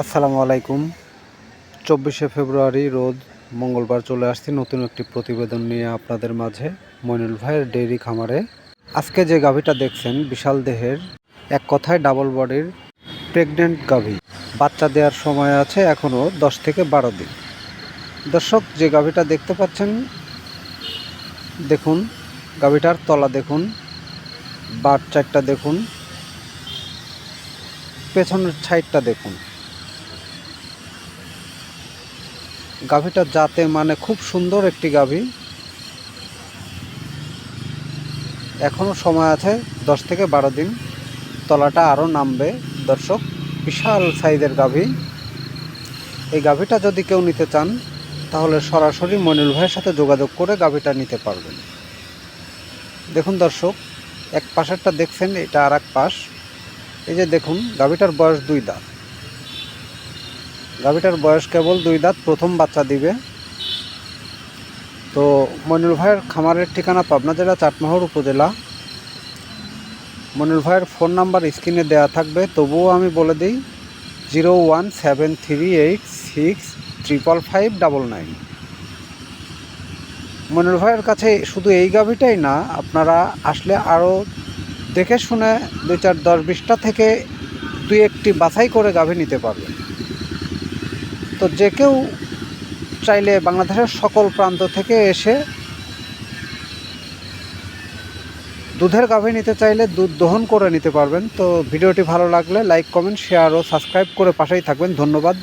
আসসালামু আলাইকুম। চব্বিশে ফেব্রুয়ারি রোদ মঙ্গলবার চলে আসছি নতুন একটি প্রতিবেদন নিয়ে আপনাদের মাঝে মইনুল ভাইয়ের ডেইরি খামারে। আজকে যে গাভীটা দেখছেন, বিশাল দেহের, এক কথায় ডাবল বডির প্রেগনেন্ট গাভী। বাচ্চা দেওয়ার সময় আছে এখনও দশ থেকে বারো দিন। দর্শক, যে গাভীটা দেখতে পাচ্ছেন, দেখুন, গাভীটার তলা দেখুন, বাট দেখুন, পেছনের সাইডটা দেখুন। গাভীটা জাতে মানে খুব সুন্দর একটি গাভী। এখনও সময় আছে দশ থেকে বারো দিন। তলাটা আরও নামবে। দর্শক, বিশাল সাইজের গাভী। এই গাভীটা যদি কেউ নিতে চান, তাহলে সরাসরি মনিল ভাইয়ের সাথে যোগাযোগ করে গাভীটা নিতে পারবেন। দেখুন দর্শক, এক পাশেরটা দেখছেন, এটা আর এক পাশ। এই যে দেখুন, গাভীটার বয়স দুই দাঁত। গাভীটার বয়স কেবল দুই দাঁত, প্রথম বাচ্চা দিবে। তো মনির ভাইয়ের খামারের ঠিকানা পাবনা জেলা চাটমোহর উপজেলা। মনির ভাইয়ের ফোন নাম্বার স্ক্রিনে দেওয়া থাকবে, তবুও আমি বলে দিই, zero one seven three eight six triple five double nine. Monir ভাইয়ের কাছে শুধু এই গাভীটাই না, আপনারা আসলে আরও দেখে শুনে দুই চার দশ বিশটা থেকে দুই একটি বাছাই করে গাভী নিতে পারবেন। তো যে কেউ চাইলে বাংলাদেশের সকল প্রান্ত থেকে এসে দুধের গাভী নিতে চাইলে দুধ দহন করে নিতে পারবেন। তো ভিডিওটি ভালো লাগলে লাইক, কমেন্ট, শেয়ার ও সাবস্ক্রাইব করে পাশেই থাকবেন। ধন্যবাদ।